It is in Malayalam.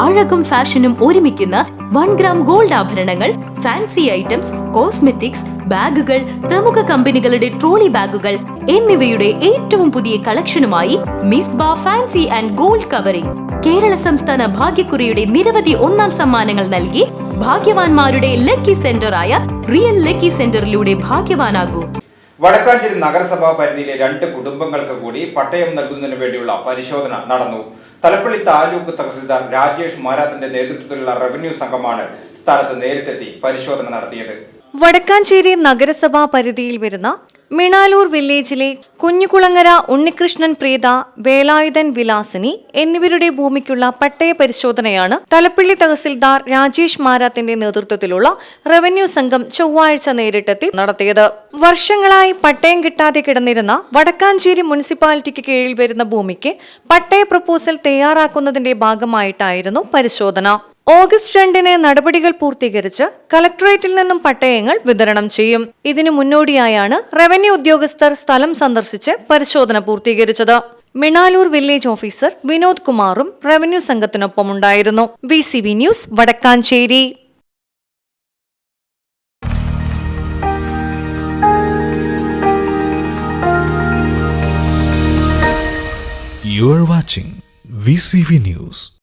അഴകും ഫാഷനും ഒരുമിക്കുന്ന വൺ ഗ്രാം ഗോൾഡ് ആഭരണങ്ങൾ ഫാൻസി ഐറ്റംസ് കോസ്മെറ്റിക്സ് ബാഗുകൾ പ്രമുഖ കമ്പനികളുടെ ട്രോളി ബാഗുകൾ എന്നിവയുടെ ഏറ്റവും പുതിയ കളക്ഷനുമായി Misba fancy and gold covering. Kerala സംസ്ഥാന ഭാഗ്യക്കുറിയുടെ നിരവധി ഒന്നാം സമ്മാനങ്ങൾ നൽകി ഭാഗ്യവാന്മാരുടെ ലക്കി സെന്ററായ റിയൽ ലക്കി സെന്ററിലൂടെ ഭാഗ്യവാനാകൂ. വടക്കാഞ്ചേരി നഗരസഭാ പരിധിയിലെ രണ്ട് കുടുംബങ്ങൾക്ക് കൂടി പട്ടയം നൽകുന്നതിന് വേണ്ടിയുള്ള പരിശോധന നടന്നു. തലപ്പള്ളി താലൂക്ക് തഹസിൽദാർ രാജേഷ് മാരാത്തിന്റെ നേതൃത്വത്തിലുള്ള റവന്യൂ സംഘമാണ് സ്ഥലത്ത് നേരിട്ടെത്തി പരിശോധന നടത്തിയത്. വടക്കാഞ്ചേരി നഗരസഭാ പരിധിയിൽ വരുന്ന മിണാലൂർ വില്ലേജിലെ കുഞ്ഞുകുളങ്ങര ഉണ്ണികൃഷ്ണൻ പ്രീത വേലായുധൻ വിലാസിനി എന്നിവരുടെ ഭൂമിക്കുള്ള പട്ടയ പരിശോധനയാണ് തലപ്പള്ളി തഹസിൽദാർ രാജേഷ് മാരാത്തിന്റെ നേതൃത്വത്തിലുള്ള റവന്യൂ സംഘം ചൊവ്വാഴ്ച നേരിട്ടെത്തി നടത്തിയത്. വർഷങ്ങളായി പട്ടയം കിട്ടാതെ കിടന്നിരുന്ന വടക്കാഞ്ചേരി മുനിസിപ്പാലിറ്റിക്ക് കീഴിൽ വരുന്ന ഭൂമിക്ക് പട്ടയ പ്രപ്പോസൽ തയ്യാറാക്കുന്നതിന്റെ ഭാഗമായിട്ടായിരുന്നു പരിശോധന. ഓഗസ്റ്റ് രണ്ടിന് നടപടികൾ പൂർത്തീകരിച്ച് കലക്ടറേറ്റിൽ നിന്നും പട്ടയങ്ങൾ വിതരണം ചെയ്യും. ഇതിനു മുന്നോടിയായാണ് റവന്യൂ ഉദ്യോഗസ്ഥർ സ്ഥലം സന്ദർശിച്ച് പരിശോധന പൂർത്തീകരിച്ചത്. മിണാലൂർ വില്ലേജ് ഓഫീസർ വിനോദ് കുമാറും revenue സംഘത്തിനൊപ്പമുണ്ടായിരുന്നു. V C B news Vadakkanchery. You are watching VCV News.